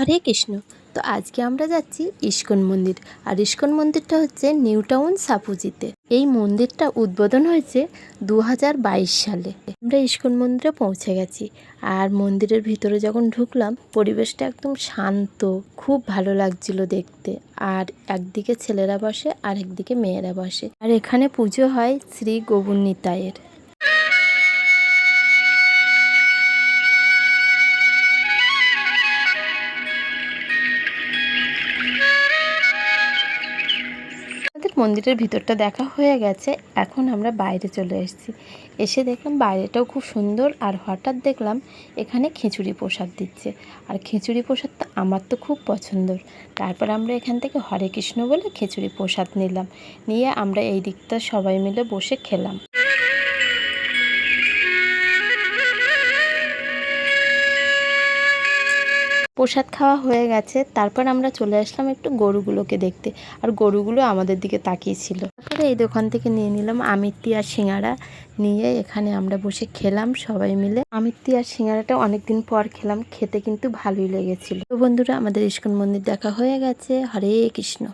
হরে কৃষ্ণ। তো আজকে আমরা যাচ্ছি ইস্কন মন্দির। আর ইস্কন মন্দিরটা হচ্ছে নিউ টাউন সাপুজিতে। এই মন্দিরটা উদ্বোধন হয়েছে দু হাজার বাইশ সালে। আমরা ইস্কন মন্দিরে পৌঁছে গেছি। আর মন্দিরের ভিতরে যখন ঢুকলাম, পরিবেশটা একদম শান্ত, খুব ভালো লাগছিল দেখতে। আর একদিকে ছেলেরা বসে আর একদিকে মেয়েরা বসে। আর এখানে পুজো হয় শ্রী গোবুন্নিতায়ের মন্দিরের ভিতরটা দেখা হয়ে গেছে, এখন আমরা বাইরে চলে এসেছি। এসে দেখলাম বাইরেটাও খুব সুন্দর, আর হঠাৎ দেখলাম এখানে খিচুড়ি প্রসাদ দিচ্ছে। আর খিচুড়ি প্রসাদ তো আমার তো খুব পছন্দর। তারপর আমরা এখান থেকে হরে কৃষ্ণ বলে খিচুড়ি প্রসাদ নিলাম। নিয়ে আমরা এই দিকটা সবাই মিলে বসে খেলাম। প্রসাদ খাওয়া হয়ে গেছে। তারপর আমরা চলে আসলাম একটু গরুগুলোকে দেখতে। আর গরুগুলো আমাদের দিকে তাকিয়েছিল। তারপরে এই দোকান থেকে নিয়ে নিলাম আমিত্তি আর সিঙ্গারা। নিয়ে এখানে আমরা বসে খেলাম সবাই মিলে। আমিত্তি আর সিঙ্গারাটা অনেকদিন পর খেলাম। খেতে কিন্তু ভালোই লেগেছিল। তো বন্ধুরা, আমাদের ইস্কন মন্দির দেখা হয়ে গেছে। হরে কৃষ্ণ।